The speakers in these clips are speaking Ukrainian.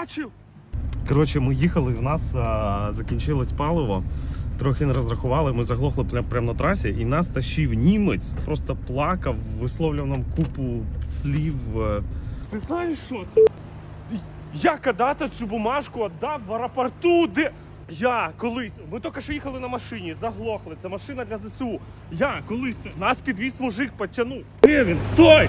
бачив. Коротше, ми їхали, в нас а, закінчилось паливо. Трохи не розрахували, ми заглохли прямо прям на трасі, і нас тащив німець, просто плакав, висловлював нам купу слів. е. Ти знаєш, що це? Я когда-то цю бумажку віддав в аеропорту, де. Я колись, ми тільки що їхали на машині, заглохли. Це машина для ЗСУ. Я колись нас підвіз мужик, потягнув. Де він? Стой!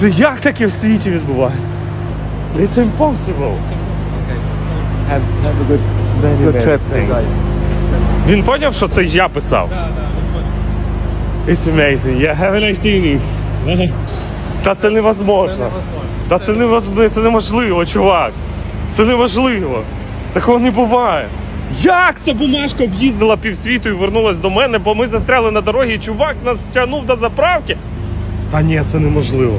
Це як таке в світі відбувається? It's impossible. Have, have a good, good trip, guys. Він поняв, що це я писав? It's amazing. Yeah, have a nice evening. Та це невозможно. Та це невозможно, це неможливо, чувак. Це неможливо. Такого не буває. Як ця бумажка об'їздила півсвіту і вернулась до мене, бо ми застряли на дорогі, і чувак нас тягнув до заправки? Та ні, це неможливо.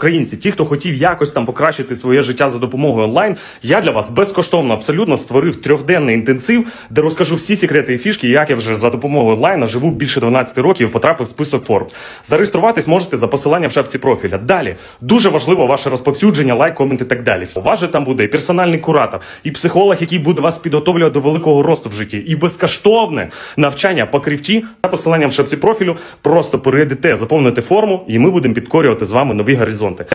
Українці, ті, хто хотів якось там покращити своє життя за допомогою онлайн, я для вас безкоштовно абсолютно створив трьохденний інтенсив, де розкажу всі секрети і фішки, як я вже за допомогою онлайна живу більше 12 років і потрапив в список Forbes. Зареєструватись можете за посиланням в шапці профіля. Далі дуже важливо ваше розповсюдження, лайк, комент і так далі. У вас же там буде і персональний куратор, і психолог, який буде вас підготовлювати до великого росту в житті, і безкоштовне навчання по крипті за посиланням в шапці профілю. Просто перейдете, заповните форму, і ми будемо підкорювати з вами нові горизонти.